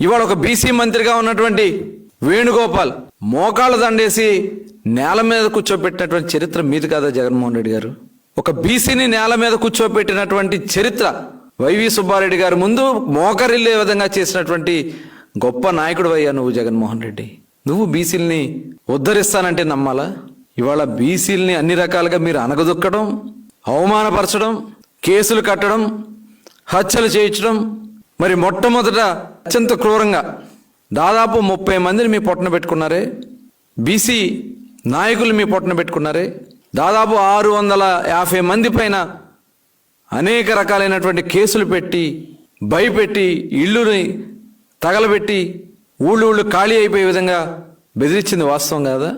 ఇవాళ ఒక బీసీ మంత్రిగా ఉన్నటువంటి వేణుగోపాల్ మోకాళ్ళ దండేసి నేల మీద కూర్చోబెట్టినటువంటి చరిత్ర మీది కదా జగన్మోహన్ రెడ్డి గారు? ఒక బీసీని నేల మీద కూర్చోబెట్టినటువంటి చరిత్ర వైవి సుబ్బారెడ్డి గారి ముందు మోకరిల్లే విధంగా చేసినటువంటి గొప్ప నాయకుడు అయ్యా నువ్వు జగన్మోహన్ రెడ్డి. నువ్వు బీసీల్ని ఉద్ధరిస్తానంటే నమ్మాలా? ఇవాళ బీసీల్ని అన్ని రకాలుగా మీరు అనగదొక్కడం అవమానపరచడం కేసులు కట్టడం హత్యలు చేయించడం మరి మొట్టమొదట అత్యంత క్రూరంగా దాదాపు ముప్పై మందిని మీ పొట్టన పెట్టుకున్నారే? బీసీ నాయకులు మీ పొట్టన పెట్టుకున్నారే? దాదాపు ఆరు వందల యాభై మంది పైన అనేక రకాలైనటువంటి కేసులు పెట్టి భయపెట్టి ఇళ్ళుని తగలబెట్టి ఊళ్ళు ఊళ్ళు ఖాళీ అయిపోయే విధంగా బెదిరించింది వాస్తవం కాదా?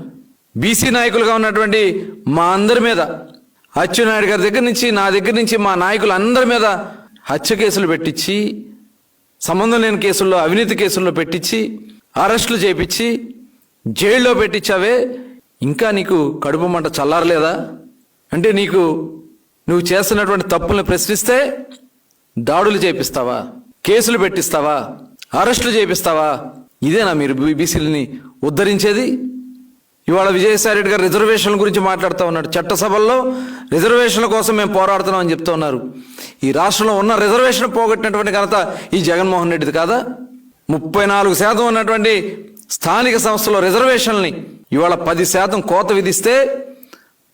బీసీ నాయకులుగా ఉన్నటువంటి మా అందరి మీద అచ్చెన్నాయుడు గారి దగ్గర నుంచి నా దగ్గర నుంచి మా నాయకులు అందరి మీద హత్య కేసులు పెట్టించి సంబంధం లేని కేసుల్లో అవినీతి కేసుల్లో పెట్టించి అరెస్టులు చేపించి జైల్లో పెట్టించావే ఇంకా నీకు కడుపు మంట చల్లారలేదా అంటే నీకు నువ్వు చేస్తున్నటువంటి తప్పుల్ని ప్రశ్నిస్తే దాడులు చేపిస్తావా కేసులు పెట్టిస్తావా అరెస్టులు చేపిస్తావా ఇదేనా మీరు బీసీలని ఉద్ధరించేది ఇవాళ విజయసాయి రెడ్డి గారు రిజర్వేషన్ల గురించి మాట్లాడుతూ ఉన్నాడు. చట్టసభల్లో రిజర్వేషన్ల కోసం మేము పోరాడుతున్నాం అని చెప్తూ ఉన్నారు. ఈ రాష్ట్రంలో ఉన్న రిజర్వేషన్ పోగొట్టినటువంటి ఘనత ఈ జగన్మోహన్ రెడ్డిది కాదా? ముప్పై నాలుగు శాతం ఉన్నటువంటి స్థానిక సంస్థలో రిజర్వేషన్లని ఇవాళ పది శాతం కోత విధిస్తే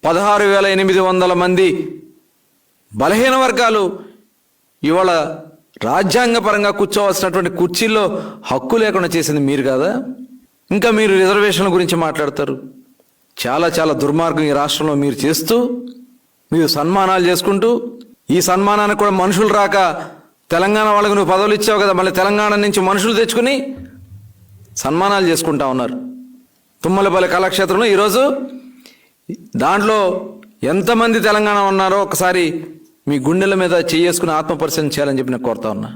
పదహారు వేల ఎనిమిది వందల మంది బలహీన వర్గాలు ఇవాళ రాజ్యాంగపరంగా కూర్చోవలసినటువంటి కుర్చీల్లో హక్కు లేకుండా చేసింది మీరు కదా? ఇంకా మీరు రిజర్వేషన్ల గురించి మాట్లాడతారు. చాలా చాలా దుర్మార్గం ఈ రాష్ట్రంలో మీరు చేస్తూ మీరు సన్మానాలు చేసుకుంటూ ఈ సన్మానానికి కూడా మనుషులు రాక తెలంగాణ వాళ్ళకు నువ్వు పదవులు ఇచ్చావు కదా మళ్ళీ తెలంగాణ నుంచి మనుషులు తెచ్చుకుని సన్మానాలు చేసుకుంటా ఉన్నారు. తుమ్మలపల్లి కళాక్షేత్రంలో ఈరోజు దాంట్లో ఎంతమంది తెలంగాణ ఉన్నారో ఒకసారి మీ గుండెల మీద చేసుకుని ఆత్మపరిశీలన చేయాలని చెప్పి నేను కోరుతా ఉన్నా.